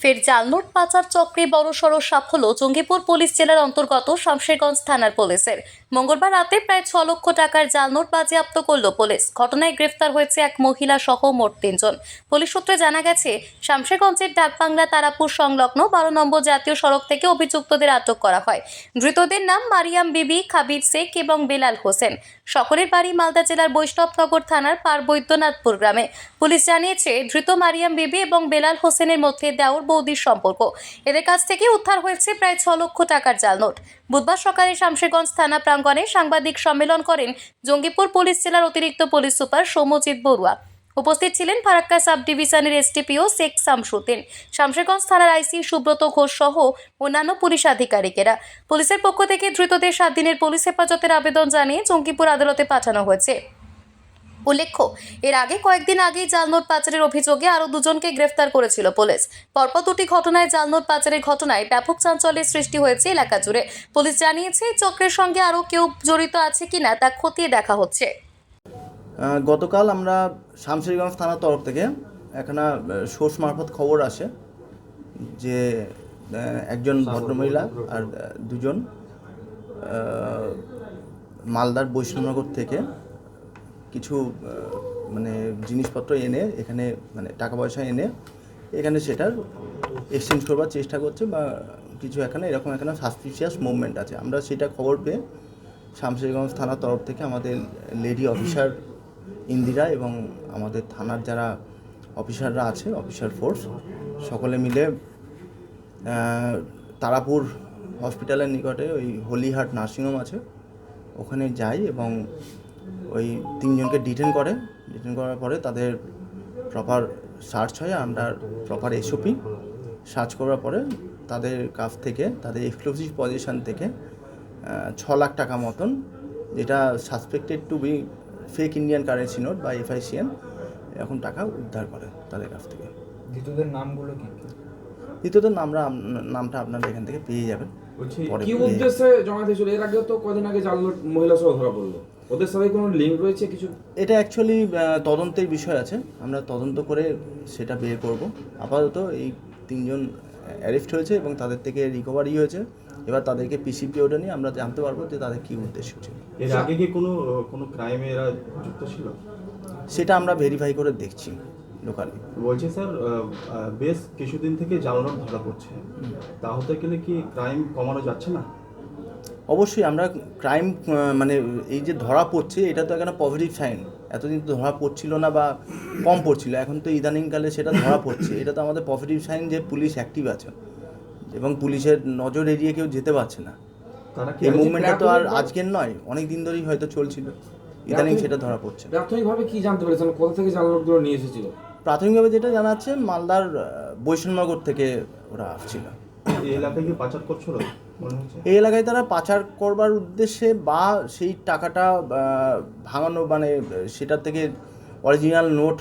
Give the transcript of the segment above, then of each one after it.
ফের জালনোট পাচার চক্রে বড়সড় সাফল্য জঙ্গিপুর পুলিশ জেলার অন্তর্গত শামশেরগঞ্জ থানার পুলিশের। মঙ্গলবার রাতে প্রায় ছ লক্ষ টাকার জালনোট বাজেয়াপ্ত করল পুলিশ। ঘটনায় গ্রেফতার হয়েছে এক মহিলা সহ মোট তিনজন। পুলিশ সূত্রে জানা গেছে, শামশেরগঞ্জের ডাকবাংলা তারাপুর সংলগ্ন বারো নম্বর জাতীয় সড়ক থেকে অভিযুক্তদের আটক করা হয়। ধৃতদের নাম মারিয়াম বিবি, খাবির শেখ এবং বেলাল হোসেন। সকলের বাড়ি মালদা জেলার বৈষ্ণবনগর থানার পার বৈদ্যনাথপুর গ্রামে। পুলিশ জানিয়েছে, ধৃত মারিয়াম বিবি এবং বেলাল হোসেনের মধ্যে দেওর বৌদির সম্পর্ক। এদের কাছ থেকে উদ্ধার হয়েছে প্রায় ছ লক্ষ টাকার জাল নোট বুধবার সকালে শামশেরগঞ্জ থানা প্রাঙ্গণে সাংবাদিক সম্মেলন করেন জঙ্গিপুর পুলিশ জেলার অতিরিক্ত পুলিশ সুপার সৌম্যজিৎ বড়ুয়া। উপস্থিত ছিলেন ফারাক্কা সাব ডিভিশনের এসটিপিও শেখ শামসুদ্দিন। শামশেরগঞ্জ থানার আইসি সুব্রত ঘোষ সহ অন্যান্য পুলিশ আধিকারিকেরা। পুলিশের পক্ষ থেকে ধৃতদের সাত দিনের পুলিশ হেফাজতের আবেদন জানিয়ে জঙ্গিপুর আদালতে পাঠানো হয়েছে। উল্লেখ্য এর আগে কয়েকদিন আগেই জালনোট পাচারের অভিযোগে আরও দুজনকে গ্রেফতার করেছিল পুলিশ। পরপর দুটি ঘটনায় জালনোট পাচারের ঘটনায় ব্যাপক চাঞ্চল্যের সৃষ্টি হয়েছে এলাকা জুড়ে। পুলিশ জানিয়েছে চক্রের সঙ্গে আরও কেউ জড়িত আছে কিনা তা খতিয়ে দেখা হচ্ছে। গতকাল আমরা শামশেরগঞ্জ থানার তরফ থেকে একখানা সোর্স মারফত খবর আসে যে একজন ভদ্রমহিলা আর দুজন আহ, মালদার বৈষ্ণবনগর থেকে কিছু মানে জিনিসপত্র এনে এখানে মানে টাকা পয়সা এনে এখানে সেটার এক্সচেঞ্জ করবার চেষ্টা করছে বা কিছু এখানে, এরকম এখানে সাসপিসিয়াস মুভমেন্ট আছে। আমরা সেটা খবর পেয়ে শামশেরগঞ্জ থানার তরফ থেকে আমাদের লেডি অফিসার ইন্দিরা এবং আমাদের থানার যারা অফিসাররা আছে অফিসার ফোর্স সকলে মিলে তারাপুর হসপিটালের নিকটে ওই হলিহাট নার্সিংহোম আছে। ওখানে যাই এবং ওই তিনজনকে ডিটেন করে। ডিটেন করার পরে তাদের প্রপার সার্চ হয় আমরা প্রপার এসওপি সার্চ করার পরে তাদের কাছ থেকে তাদের এক্সক্লুসিভ পজিশন থেকে ছ লাখ টাকা মতন যেটা suspected to be fake Indian currency note বা এফআইসিএন এরকম টাকা উদ্ধার করে তাদের কাছ থেকে। ধৃতদের নামগুলো কি? দ্বিতীয়ত আমরা নামটা আপনারা এখান থেকে পেয়ে যাবেন। কি উদ্দেশ্যে জমা দিয়েছিল? এর আগেও তো কদিন আগে জাল মহিলা সহ ধরা পড়ল। ওদের সাথে কোনো লিঙ্ক রয়েছে কিছু? এটা অ্যাকচুয়ালি তদন্তের বিষয় আছে। আমরা তদন্ত করে সেটা বের করব। আপাতত এই তিনজন অ্যারেস্ট হয়েছে এবং তাদের থেকে রিকভারি হয়েছে। এবার তাদেরকে পিসিপি ওটা নিয়ে আমরা জানতে পারব যে তাদের কী উদ্দেশ্য ছিল। এর আগে কি কোনো কোনো ক্রাইমে এরা যুক্ত ছিল? সেটা আমরা ভেরিফাই করে দেখছি লোকালি বলছে স্যার বেশ কিছুদিন থেকে জালনোট ধরা পড়ছে। তা হতে গেলে কি ক্রাইম কমানো যাচ্ছে না? অবশ্যই আমরা ক্রাইম মানে এই যে ধরা পড়ছে এটা তো একটা পজিটিভ সাইন এতদিন তো ধরা পড়ছিল না বা কম পড়ছিল এখন তো ইদানিংকালে সেটা ধরা পড়ছে। এটা তো আমাদের পজিটিভ সাইন যে পুলিশ অ্যাক্টিভ আছে। এবং পুলিশের নজর এড়িয়ে কেউ যেতে পারছে না। এই মুভমেন্টটা তো আর আজকের নয় অনেক দিন ধরেই হয়তো চলছিল। ইদানিং সেটা ধরা পড়ছে। প্রাথমিকভাবে কি জানতে পেরেছেন? কোথা থেকে জাল নোটগুলো নিয়ে এসেছিল? প্রাথমিকভাবে যেটা জানা যাচ্ছে মালদার বৈষ্ণবনগর থেকে ওরা আসছিল। এই এলাকায় কি পাচার করছিল? এই এলাকায় তারা পাচার করবার উদ্দেশ্যে বা সেই টাকাটা ভাঙানো মানে সেটার থেকে অরিজিনাল নোট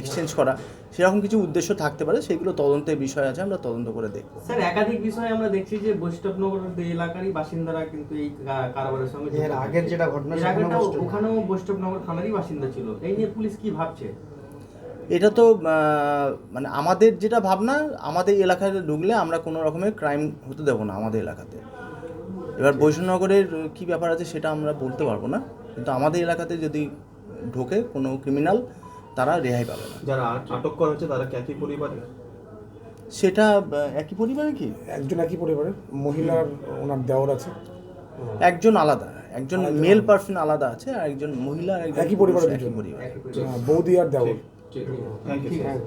এক্সচেঞ্জ করা সেরকম কিছু উদ্দেশ্য থাকতে পারে সেগুলো তদন্তের বিষয় আছে আমরা তদন্ত করে দেখব। স্যার একাধিক বিষয়ে আমরা দেখছি যে বৈষ্ণবনগর এলাকারই বাসিন্দারা কিন্তু এই কারবারের সঙ্গে এর আগের যেটা ঘটনা ওখানেও বৈষ্ণবনগর থানারই বাসিন্দা ছিল। এই নিয়ে পুলিশ কি ভাবছে? এটা তো মানে আমাদের যেটা ভাবনা আমাদের এলাকায় ঢুকলে আমরা কোনো রকমের ক্রাইম হতে দেবো না আমাদের এলাকাতে। এবার বৈষ্ণবনগরের কী ব্যাপার আছে সেটা আমরা বলতে পারব না কিন্তু আমাদের এলাকাতে যদি ঢোকে কোনো ক্রিমিনাল তারা রেহাই পাবে না। যারা আটক করা হচ্ছে তারা একই পরিবারের সেটা একই পরিবারে কি? একজন একই পরিবারের মহিলার ওনার দেওর আছে। একজন আলাদা একজন মেল পার্সন আলাদা আছে আর একজন মহিলা একই পরিবারের। পরিবার। বৌদি আর দেওর থ্যাংক ইউ স্যার